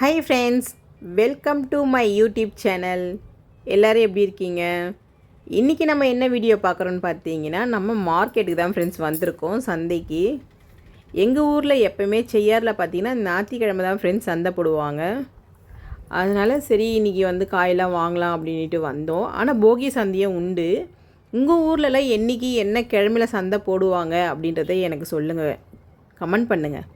Hi friends welcome to my YouTube channel எல்லோரும் எப்படி இருக்கீங்க? இன்றைக்கி நம்ம என்ன வீடியோ பார்க்குறோன்னு பார்த்தீங்கன்னா நம்ம மார்க்கெட்டுக்கு தான் ஃப்ரெண்ட்ஸ் வந்திருக்கோம் சந்தைக்கு. எங்கள் ஊரில் எப்போவுமே செய்யாரில் பார்த்தீங்கன்னா ஞாயிற்றுக்கிழமை தான் ஃப்ரெண்ட்ஸ் சந்தை போடுவாங்க. அதனால் சரி இன்றைக்கி வந்து காயெல்லாம் வாங்கலாம் அப்படின்ட்டு வந்தோம். ஆனால் போகி சந்தையும் உண்டு. உங்கள் ஊர்லலாம் என்றைக்கு என்ன கிழமையில் சந்தை போடுவாங்க அப்படின்றத எனக்கு சொல்லுங்கள் கமெண்ட் பண்ணுங்கள்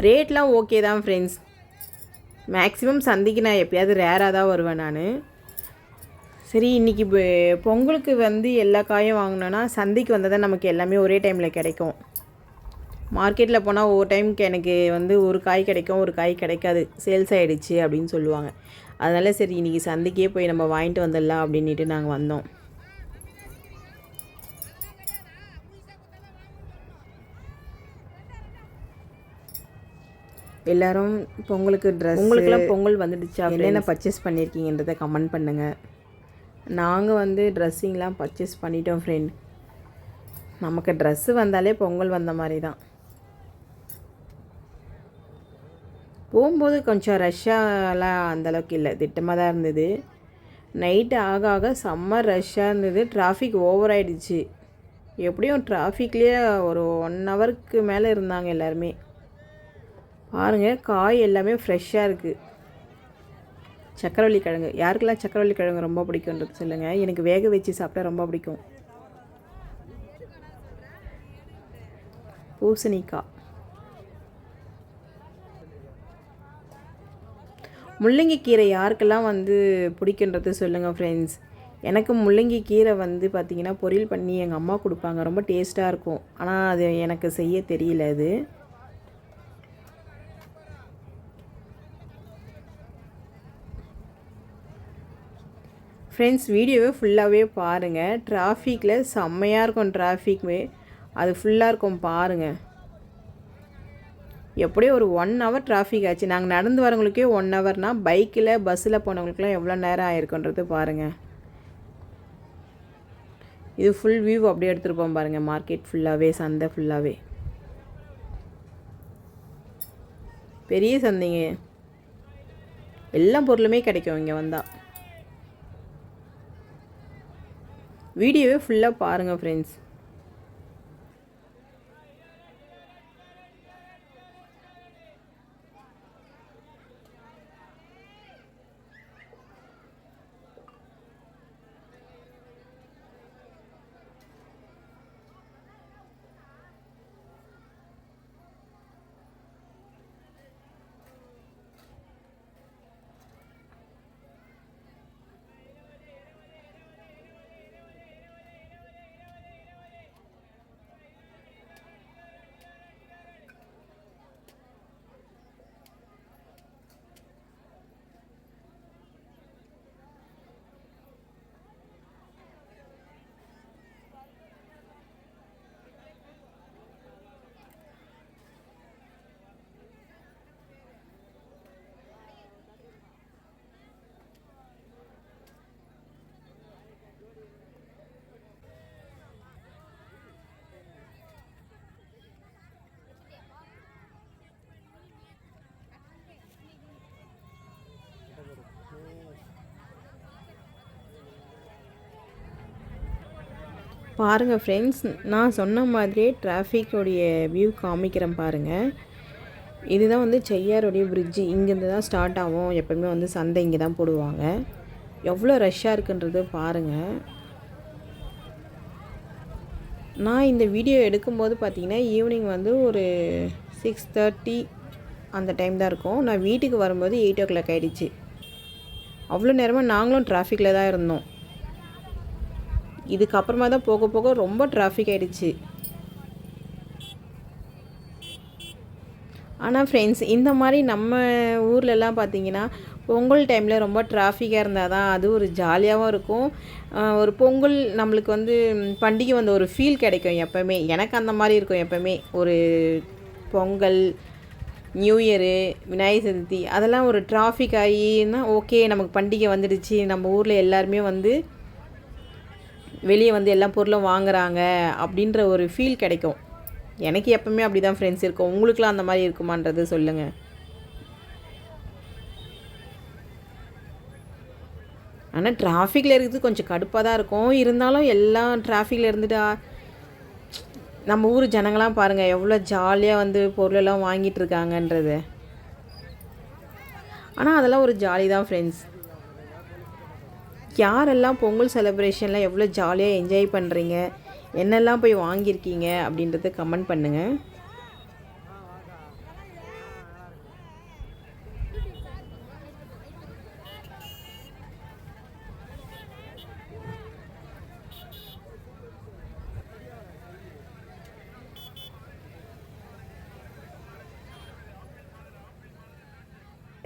ரேட்லாம் ஓகே தான் ஃப்ரெண்ட்ஸ் மேக்ஸிமம் சந்தைக்கு நான் எப்பயாவது ரேராக தான் வருவேன் நான். சரி இன்றைக்கி பொங்கலுக்கு வந்து எல்லா காயும் வாங்கினோன்னா சந்தைக்கு வந்தால் தான் நமக்கு எல்லாமே ஒரே டைமில் கிடைக்கும். மார்க்கெட்டில் போனால் ஒவ்வொரு டைமுக்கு எனக்கு வந்து ஒரு காய் கிடைக்கும் ஒரு காய் கிடைக்காது. சேல்ஸ் ஆகிடுச்சு அப்படின்னு சொல்லுவாங்க. அதனால் சரி இன்றைக்கி சந்தைக்கே போய் நம்ம வாங்கிட்டு வந்துடலாம் அப்படின்ட்டு நாங்கள் வந்தோம். எல்லாரும் பொங்கலுக்கு ட்ரெஸ் உங்களுக்குலாம் பொங்கல் வந்துடுச்சா என்னென்ன பர்ச்சேஸ் பண்ணியிருக்கீங்கன்றதை கமெண்ட் பண்ணுங்கள் நாங்கள் வந்து ட்ரெஸ்ஸிங்லாம் பர்ச்சேஸ் பண்ணிட்டோம் ஃப்ரெண்ட் நமக்கு ட்ரெஸ்ஸு வந்தாலே பொங்கல் வந்த மாதிரி தான் போகும்போது கொஞ்சம் ரஷ்ஷாலாம் அந்தளவுக்கு இல்லை. திட்டமாக தான் இருந்தது. நைட்டு ஆக ஆக செம்ம ரஷ்ஷாக இருந்தது. டிராஃபிக் ஓவர் ஆகிடுச்சு எப்படியும் டிராஃபிக்லேயே ஒரு ஒன் ஹவருக்கு மேலே இருந்தாங்க எல்லாருமே. பாருங்கள் காய் எல்லாமே ஃப்ரெஷ்ஷாக இருக்குது சக்கரவள்ளி கிழங்கு. யாருக்கெல்லாம் சக்கரவள்ளி கிழங்கு ரொம்ப பிடிக்குன்றது சொல்லுங்கள் எனக்கு வேக வச்சு சாப்பிட்டா ரொம்ப பிடிக்கும். பூசணிக்காய். முள்ளங்கி கீரை யாருக்கெல்லாம் வந்து பிடிக்குன்றது சொல்லுங்கள் ஃப்ரெண்ட்ஸ் எனக்கு முள்ளங்கி கீரை வந்து பார்த்திங்கன்னா பொரியல் பண்ணி எங்கள் அம்மா கொடுப்பாங்க. ரொம்ப டேஸ்ட்டாக இருக்கும். ஆனால் அது எனக்கு செய்ய தெரியல அது. ஃப்ரெண்ட்ஸ் வீடியோவே ஃபுல்லாகவே பாருங்கள் டிராஃபிக்கில் செம்மையாக இருக்கும் டிராஃபிக்மே அது ஃபுல்லாக இருக்கும் பாருங்கள் எப்படியும் ஒரு ஒன் ஹவர் டிராஃபிக் ஆச்சு. நாங்கள் நடந்து வரவங்களுக்கே ஒன் ஹவர்னால் பைக்கில் பஸ்ஸில் போனவங்களுக்குலாம் எவ்வளோ நேரம் ஆயிருக்குன்றது பாருங்கள் இது ஃபுல் வியூ அப்படியே எடுத்துருப்போம் பாருங்கள் மார்க்கெட் ஃபுல்லாகவே சந்தை ஃபுல்லாகவே பெரிய சந்தைங்க. எல்லா பொருளுமே கிடைக்கும் இங்கே வந்தால் வீடியோவே ஃபுல்லாக பாருங்கள் ஃப்ரெண்ட்ஸ் பாருங்கள் ஃப்ரெண்ட்ஸ் நான் சொன்ன மாதிரியே டிராஃபிக்கோடைய வியூ காமிக்கிறேன் பாருங்கள் இதுதான் வந்து செய்யாருடைய பிரிட்ஜு இங்கேருந்து தான் ஸ்டார்ட் ஆகும். எப்போவுமே வந்து சந்தை இங்கே தான் போடுவாங்க. எவ்வளோ ரஷ்ஷாக இருக்குன்றது பாருங்கள் நான் இந்த வீடியோ எடுக்கும்போது பார்த்தீங்கன்னா ஈவினிங் வந்து ஒரு சிக்ஸ் தேர்ட்டி அந்த டைம் தான் இருக்கும். நான் வீட்டுக்கு வரும்போது எயிட் ஓ கிளாக் ஆகிடுச்சு அவ்வளோ நேரமாக நாங்களும் டிராஃபிக்கில் தான் இருந்தோம். இதுக்கப்புறமா தான் போக போக ரொம்ப டிராஃபிக் ஆகிடுச்சு ஆனால் ஃப்ரெண்ட்ஸ் இந்த மாதிரி நம்ம ஊர்லலாம் பார்த்தீங்கன்னா பொங்கல் டைமில் ரொம்ப டிராஃபிக்காக இருந்தால் தான் அது ஒரு ஜாலியாகவும் இருக்கும். ஒரு பொங்கல் நம்மளுக்கு வந்து பண்டிகை வந்த ஒரு ஃபீல் கிடைக்கும் எப்போவுமே. எனக்கு அந்த மாதிரி இருக்கும் எப்போவுமே. ஒரு பொங்கல் நியூ இயரு விநாயகர் சதுர்த்தி அதெல்லாம் ஒரு டிராஃபிக் ஆகினா ஓகே நமக்கு பண்டிகை வந்துடுச்சு. நம்ம ஊரில் எல்லாருமே வந்து வெளியே வந்து எல்லா பொருளும் வாங்குறாங்க அப்படின்ற ஒரு ஃபீல் கிடைக்கும். எனக்கு எப்பவுமே அப்படி தான் ஃப்ரெண்ட்ஸ் இருக்கும். உங்களுக்குலாம் அந்த மாதிரி இருக்குமான்றது சொல்லுங்கள் ஆனால் டிராஃபிக்கில் இருக்கிறது கொஞ்சம் கடுப்பாக தான் இருக்கும். இருந்தாலும் எல்லாம் டிராஃபிக்கில் இருந்துட்டா நம்ம ஊர் ஜனங்களாம் பாருங்கள் எவ்வளோ ஜாலியாக வந்து பொருளெல்லாம் வாங்கிட்டு இருக்காங்கன்றது. ஆனால் அதெல்லாம் ஒரு ஜாலி தான் ஃப்ரெண்ட்ஸ் யாரெல்லாம் பொங்கல் செலப்ரேஷனில் எவ்வளோ ஜாலியாக என்ஜாய் பண்ணுறீங்க என்னெல்லாம் போய் வாங்கியிருக்கீங்க? அப்படின்றத கமெண்ட் பண்ணுங்கள்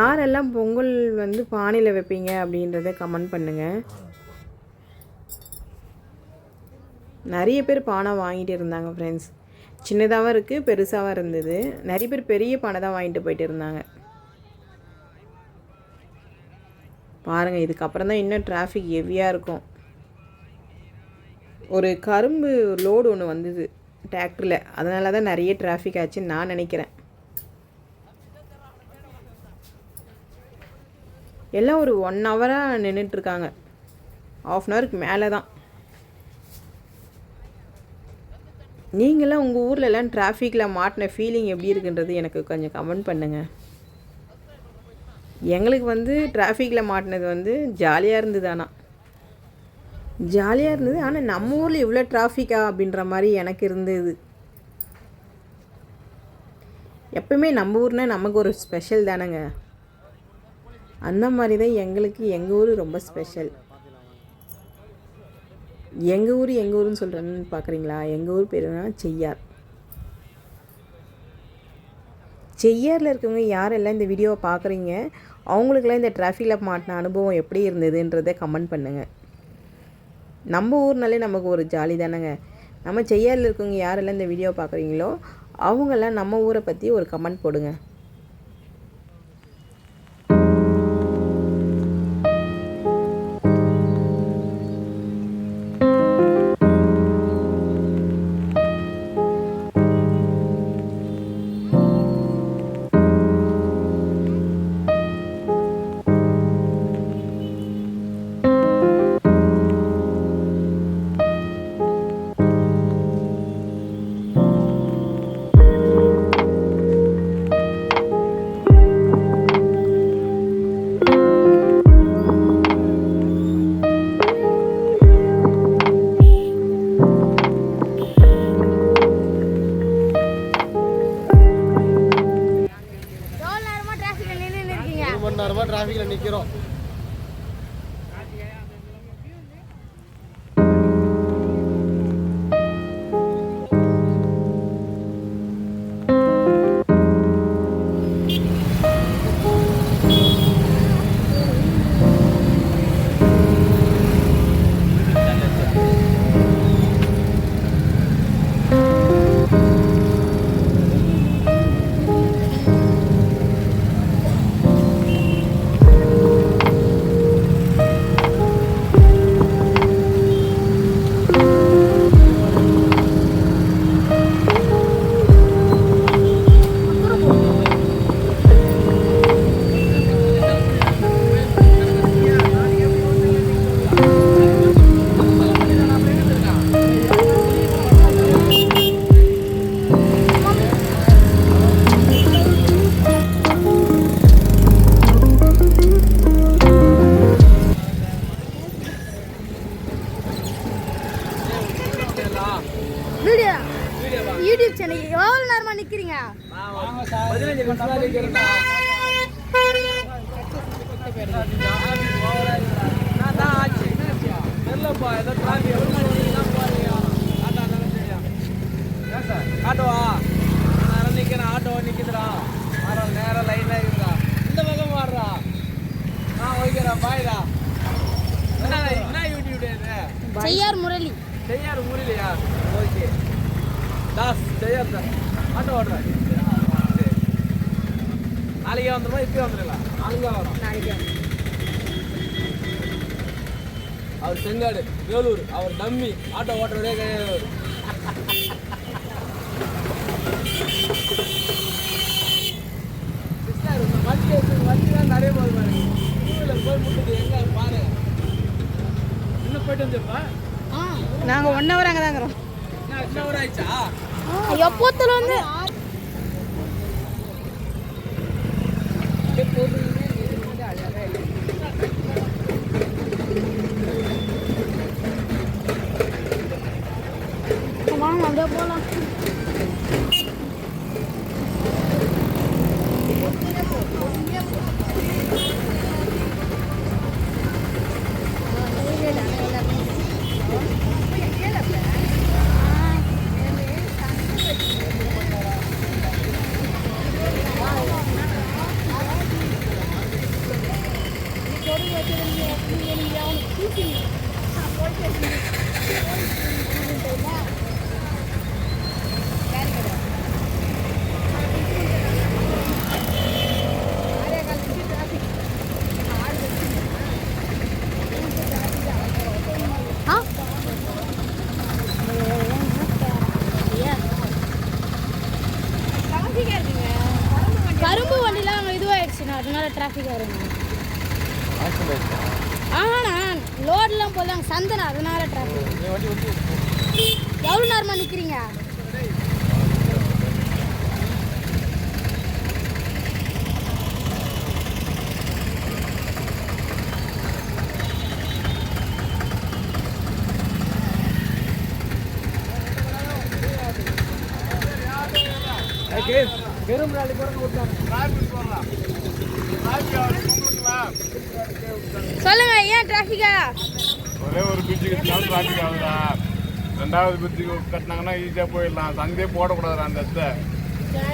யாரெல்லாம் பொங்கல் வந்து பானையில் வைப்பீங்க அப்படின்றத கமெண்ட் பண்ணுங்கள் நிறைய பேர் பானை வாங்கிட்டு இருந்தாங்க ஃப்ரெண்ட்ஸ் சின்னதாகவும் இருக்குது பெருசாகவும் இருந்தது. நிறைய பேர் பெரிய பானை தான் வாங்கிட்டு போயிட்டு இருந்தாங்க. பாருங்கள் இதுக்கப்புறம் தான் இன்னும் டிராஃபிக் ஹெவியாக இருக்கும். ஒரு கரும்பு லோடு ஒன்று வந்தது டிராக்டரில் அதனால தான் நிறைய டிராஃபிக் ஆச்சுன்னு நான் நினைக்கிறேன். எல்லாம் ஒரு ஒன் ஹவராக நின்றுட்டுருக்காங்க ஆஃப் அன் ஹவருக்கு மேலே தான் நீங்களாம் உங்கள் ஊரில் எல்லாம் டிராஃபிக்கில் மாட்டின ஃபீலிங் எப்படி இருக்குன்றது எனக்கு கொஞ்சம் கமெண்ட் பண்ணுங்கள் எங்களுக்கு வந்து டிராஃபிக்கில் மாட்டினது வந்து ஜாலியாக இருந்தது ஆனால் ஜாலியாக இருந்தது. ஆனால் நம்ம ஊரில் இவ்வளோ டிராஃபிக்கா அப்படின்ற மாதிரி எனக்கு இருந்தது. எப்பவுமே நம்ம ஊர்னால் நமக்கு ஒரு ஸ்பெஷல் தானேங்க. அந்த மாதிரி தான் எங்களுக்கு எங்கள் ஊர் ரொம்ப ஸ்பெஷல் எங்கள் ஊர் எங்கள் ஊருன்னு சொல்கிறேன்னு பார்க்குறீங்களா எங்கள் ஊர் பேருனா செய்யார். செய்யாரில் இருக்கவங்க யாரெல்லாம் இந்த வீடியோவை பார்க்குறீங்க அவங்களுக்கெல்லாம் இந்த டிராஃபிக்கில் மாட்டின அனுபவம் எப்படி இருந்ததுன்றதை கமெண்ட் பண்ணுங்கள் நம்ம ஊர்னாலே நமக்கு ஒரு ஜாலி தானேங்க. நம்ம செய்யாரில் இருக்கவங்க யாரெல்லாம் இந்த வீடியோ பார்க்குறீங்களோ அவங்கெல்லாம் நம்ம ஊரை பற்றி ஒரு கமெண்ட் போடுங்க. மணி நேரமா டிராஃபிக்கில் நிற்கிறோம் ஆட்டோவா நான் நிற்கிறேன் ஆட்டோ நிக்குதுடா வரோம் நேரம் லைனா இருக்குதா இந்த பக்கம் மாறுறா ஆ ஓகேடா பாய்டா என்ன என்ன யூடியூப் செய்யார் முரளி. செய்யார் முரளியா? ஓகே. தாஸ் செய்யார் தான் ஆட்டோ ஓடுறேன் நாளைக்கே வந்துடுமா இப்போயே வந்துடலாம் நாளைக்கே வரும். நாளைக்கே அவர் செங்காடு வேலூர். அவர் டம்மி ஆட்டோ ஓட்டுறதே கிடையாது. வண்டி வண்டிலாம் நிறைய போது பாருங்க. டூவீலர் போய் முட்டுது எங்கே பாருங்க இன்னும் போயிட்டு வந்துருப்பா நாங்கள் ஒன் ஹவர் அங்கே தாங்கிறோம். ஒன் ஹவர் ஆயிடுச்சா? எப்போத்துல வந்து இதுவாகிடுச்சுண்ணா அதனால டிராஃபிக் வருங்க ஆமாண்ணா லோடெலாம் போதாங்க சந்தனா அதனால டிராஃபிக் எவ்வளோ நேரமாக நிற்கிறீங்க வெறும் நாளைக்கு பிறகு விட்டாங்க சொல்லுங்க ஏன் டிராஃபிக்கா ஒரே ஒரு பிரிட்ஜு கட்டினாலும் டிராஃபிக் ஆகுதா ரெண்டாவது பிரிட்ஜுக்கு கட்டினாங்கன்னா ஈஸியாக போயிடலாம். சந்தே போடக்கூடாது அந்த இடத்த.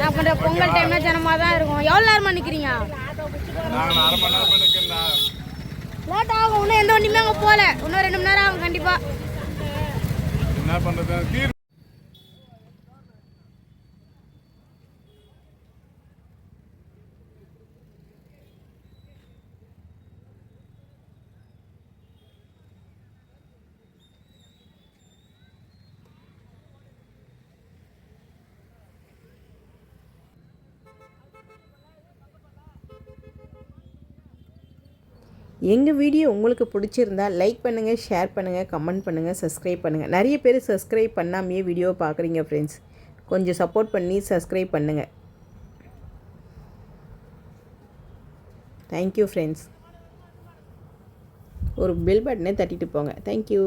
நான் பண்ணுற பொங்கல் டைம்னா ஜனமாக தான் இருக்கும். எவ்வளோ நேரமாக நிற்கிறீங்க நாங்கள் அரை மணி நேரம் நிற்கிறேன் லேட் ஆகும். இன்னும் எந்த வண்டியுமே அங்கே போகல. இன்னும் ரெண்டு மணி நேரம் ஆகும் கண்டிப்பாக என்ன பண்ணுறது தீர் எங்கள் வீடியோ உங்களுக்கு பிடிச்சிருந்தா லைக் பண்ணுங்கள் ஷேர் பண்ணுங்கள் கமெண்ட் பண்ணுங்கள் சப்ஸ்கிரைப் பண்ணுங்கள் நிறைய பேர் சப்ஸ்கிரைப் பண்ணாமையே வீடியோ பார்க்குறீங்க ஃப்ரெண்ட்ஸ் கொஞ்சம் சப்போர்ட் பண்ணி சப்ஸ்கிரைப் பண்ணுங்கள் தேங்க்யூ ஃப்ரெண்ட்ஸ் ஒரு பெல் பட்டனே தட்டிட்டு போங்க. Thank you